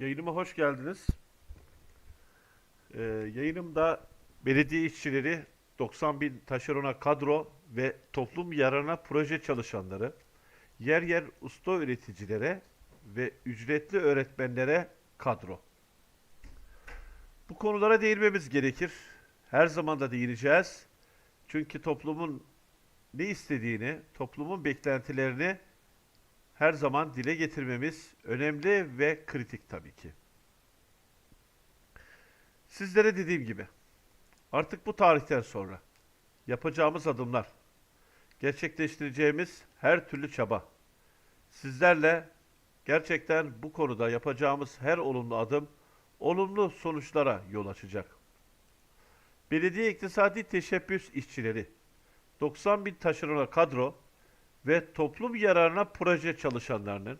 Yayınıma hoş geldiniz. Ee, yayınımda belediye işçileri, 90 bin taşerona kadro ve toplum yararına proje çalışanları, yer yer usta öğreticilere ve ücretli öğretmenlere kadro. Bu konulara değinmemiz gerekir. Her zaman da değineceğiz. Çünkü toplumun ne istediğini, toplumun beklentilerini her zaman dile getirmemiz önemli ve kritik tabii ki. Sizlere dediğim gibi artık bu tarihten sonra yapacağımız adımlar, gerçekleştireceğimiz her türlü çaba, sizlerle gerçekten bu konuda yapacağımız her olumlu adım olumlu sonuçlara yol açacak. Belediye İktisadi Teşebbüs işçileri, 90 bin taşerona kadro ve toplum yararına proje çalışanlarının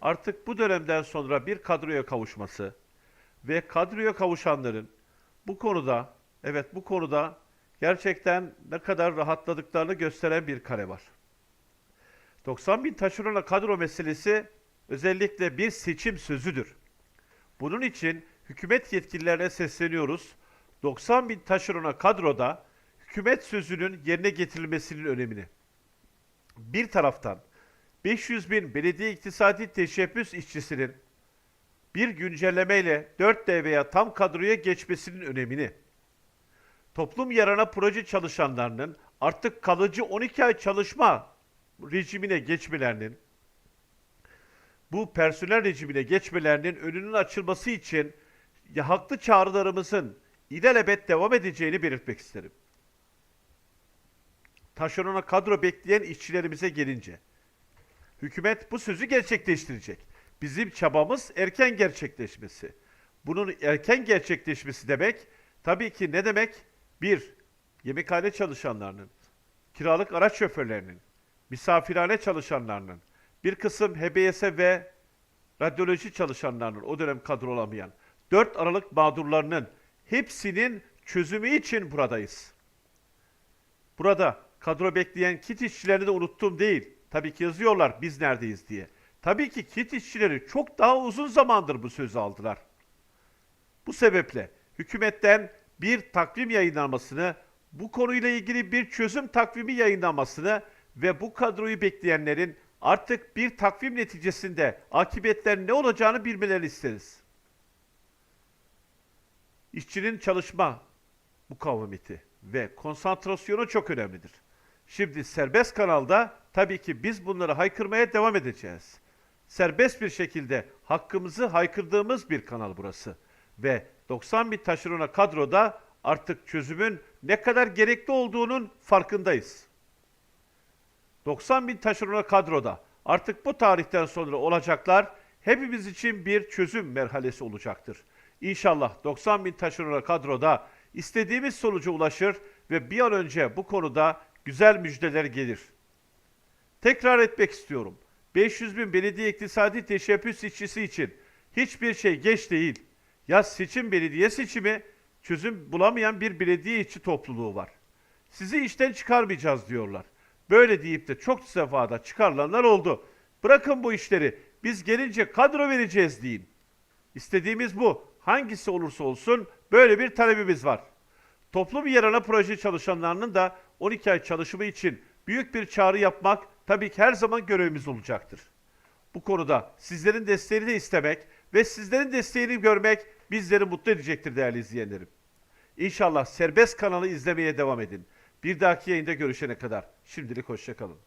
artık bu dönemden sonra bir kadroya kavuşması ve kadroya kavuşanların bu konuda, evet bu konuda gerçekten ne kadar rahatladıklarını gösteren bir kare var. 90 bin taşerona kadro meselesi özellikle bir seçim sözüdür. Bunun için hükümet yetkililerine sesleniyoruz. 90 bin taşerona kadroda hükümet sözünün yerine getirilmesinin önemini bir taraftan 500 bin belediye iktisadi teşebbüs işçisinin bir güncellemeyle 4D veya tam kadroya geçmesinin önemini, toplum yarana proje çalışanlarının artık kalıcı 12 ay çalışma rejimine geçmelerinin, bu personel rejimine geçmelerinin önünün açılması için ya haklı çağrılarımızın ilelebet devam edeceğini belirtmek isterim taşerona kadro bekleyen işçilerimize gelince hükümet bu sözü gerçekleştirecek. Bizim çabamız erken gerçekleşmesi. Bunun erken gerçekleşmesi demek tabii ki ne demek? Bir, yemekhane çalışanlarının, kiralık araç şoförlerinin, misafirhane çalışanlarının, bir kısım HBS ve radyoloji çalışanlarının o dönem kadro olamayan 4 Aralık mağdurlarının hepsinin çözümü için buradayız. Burada kadro bekleyen kit işçilerini de unuttum değil. Tabii ki yazıyorlar biz neredeyiz diye. Tabii ki kit işçileri çok daha uzun zamandır bu sözü aldılar. Bu sebeple hükümetten bir takvim yayınlanmasını, bu konuyla ilgili bir çözüm takvimi yayınlanmasını ve bu kadroyu bekleyenlerin artık bir takvim neticesinde akıbetler ne olacağını bilmelerini isteriz. İşçinin çalışma mukavemeti ve konsantrasyonu çok önemlidir. Şimdi serbest kanalda tabii ki biz bunları haykırmaya devam edeceğiz. Serbest bir şekilde hakkımızı haykırdığımız bir kanal burası. Ve 90 bin taşerona kadroda artık çözümün ne kadar gerekli olduğunun farkındayız. 90 bin taşerona kadroda artık bu tarihten sonra olacaklar hepimiz için bir çözüm merhalesi olacaktır. İnşallah 90 bin taşerona kadroda istediğimiz sonuca ulaşır ve bir an önce bu konuda güzel müjdeler gelir. Tekrar etmek istiyorum. 500 bin belediye iktisadi teşebbüs işçisi için hiçbir şey geç değil. Ya seçim belediye seçimi çözüm bulamayan bir belediye işçi topluluğu var. Sizi işten çıkarmayacağız diyorlar. Böyle deyip de çok sefada çıkarılanlar oldu. Bırakın bu işleri. Biz gelince kadro vereceğiz deyin. İstediğimiz bu. Hangisi olursa olsun böyle bir talebimiz var. Toplum yararına proje çalışanlarının da 12 ay çalışımı için büyük bir çağrı yapmak tabii ki her zaman görevimiz olacaktır. Bu konuda sizlerin desteğini de istemek ve sizlerin desteğini görmek bizleri mutlu edecektir değerli izleyenlerim. İnşallah serbest kanalı izlemeye devam edin. Bir dahaki yayında görüşene kadar şimdilik hoşçakalın.